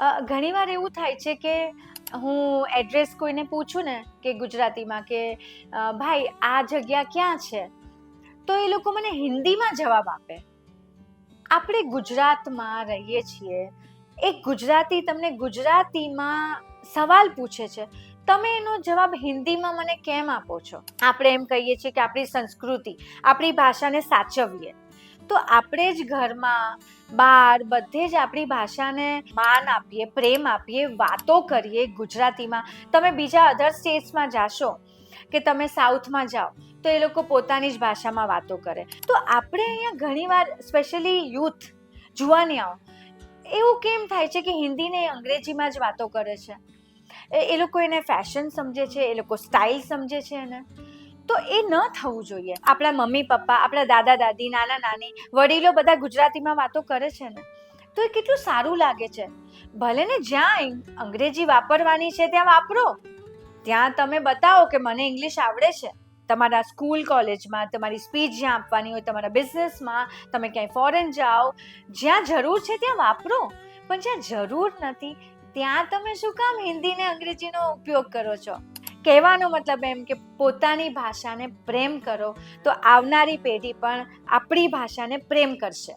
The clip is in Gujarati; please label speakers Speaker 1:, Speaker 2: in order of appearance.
Speaker 1: ઘણીવાર એવું થાય છે કે હું એડ્રેસ કોઈને પૂછું ને કે ગુજરાતીમાં કે ભાઈ, આ જગ્યા ક્યાં છે? તો એ લોકો મને હિન્દીમાં જવાબ આપે. આપણે ગુજરાતમાં રહીએ છીએ. એક ગુજરાતી તમને ગુજરાતીમાં સવાલ પૂછે છે. તમે એનો જવાબ હિન્દીમાં મને કેમ આપો છો? આપણે એમ કહીએ છીએ કે આપણી સંસ્કૃતિ, આપણી ભાષાને સાચવીએ. તો આપણે જ ઘરમાં બાર બધે જ આપણી ભાષાને માન આપીએ, પ્રેમ આપીએ, વાતો કરીએ ગુજરાતીમાં. તમે બીજા અધર સ્ટેટ્સમાં જાશો કે તમે સાઉથમાં જાઓ, તો એ લોકો પોતાની જ ભાષામાં વાતો કરે. તો આપણે અહીંયા ઘણીવાર સ્પેશિયલી યુથ જુવાનિયાઓ, એવું કેમ થાય છે કે હિન્દીને અંગ્રેજીમાં જ વાતો કરે છે? એ એ લોકો એને ફેશન સમજે છે, એ લોકો સ્ટાઇલ સમજે છે એને? તો એ ન થવું જોઈએ. આપણા મમ્મી, પપ્પા, આપણા દાદા, દાદી, નાના, નાની, વડીલો બધા ગુજરાતીમાં વાતો કરે છે ને, તો એ કેટલું સારું લાગે છે. ભલે ને જ્યાં અંગ્રેજી વાપરવાની છે ત્યાં વાપરો. ત્યાં તમે બતાવો કે મને ઇંગ્લિશ આવડે છે. તમારા સ્કૂલ કોલેજમાં તમારી સ્પીચ જ્યાં આપવાની હોય, તમારા બિઝનેસમાં, તમે ક્યાંય ફોરેન જાઓ, જ્યાં જરૂર છે ત્યાં વાપરો. પણ જ્યાં જરૂર નથી, ત્યાં તમે શું કામ હિન્દી ને અંગ્રેજીનો ઉપયોગ કરો છો? કહેવાનો મતલબ એમ કે પોતાની ભાષાને પ્રેમ કરો તો આવનારી પેઢી પણ આપણી ભાષાને પ્રેમ કરશે.